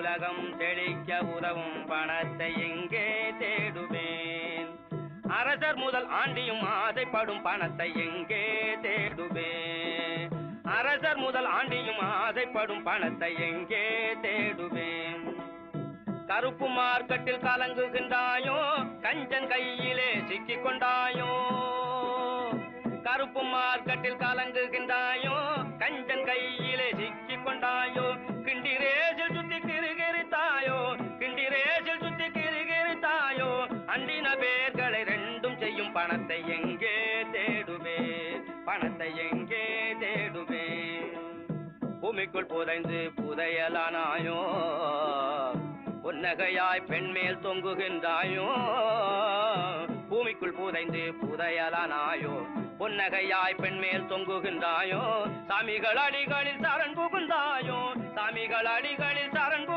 உலகம் செழிக்க உதவும் பணத்தை எங்கே தேடுவேன்? அரசர் முதல் ஆண்டியும் ஆசைப்படும் பணத்தை எங்கே தேடுவேன்? அரசர் முதல் ஆண்டியும் ஆசைப்படும் பணத்தை எங்கே தேடுவேன்? கருப்பு மார்க்கெட்டில் கலங்குகின்றாயோ? கஞ்சன் கையிலே சிக்கிக் கொண்டாயோ? கருப்பு மார்க்கெட்டில் கலங்கு அண்டின பேர்களை ரெண்டும் செய்யும் பணத்தை எங்கே தேடுவே பணத்தை எங்கே தேடுவே பூமிக்குள் புதைந்து புதையலானாயோ? புன்னகையாய் பெண்மேல் தொங்குகின்றாயோ? பூமிக்குள் புதைந்து புதையலானாயோ? பொன்னகையாய் பெண்மேல் தொங்குகின்றாயோ? சாமிகள் அடிகளில் சரண் புகுந்தாயோ? சாமிகள் அடிகள்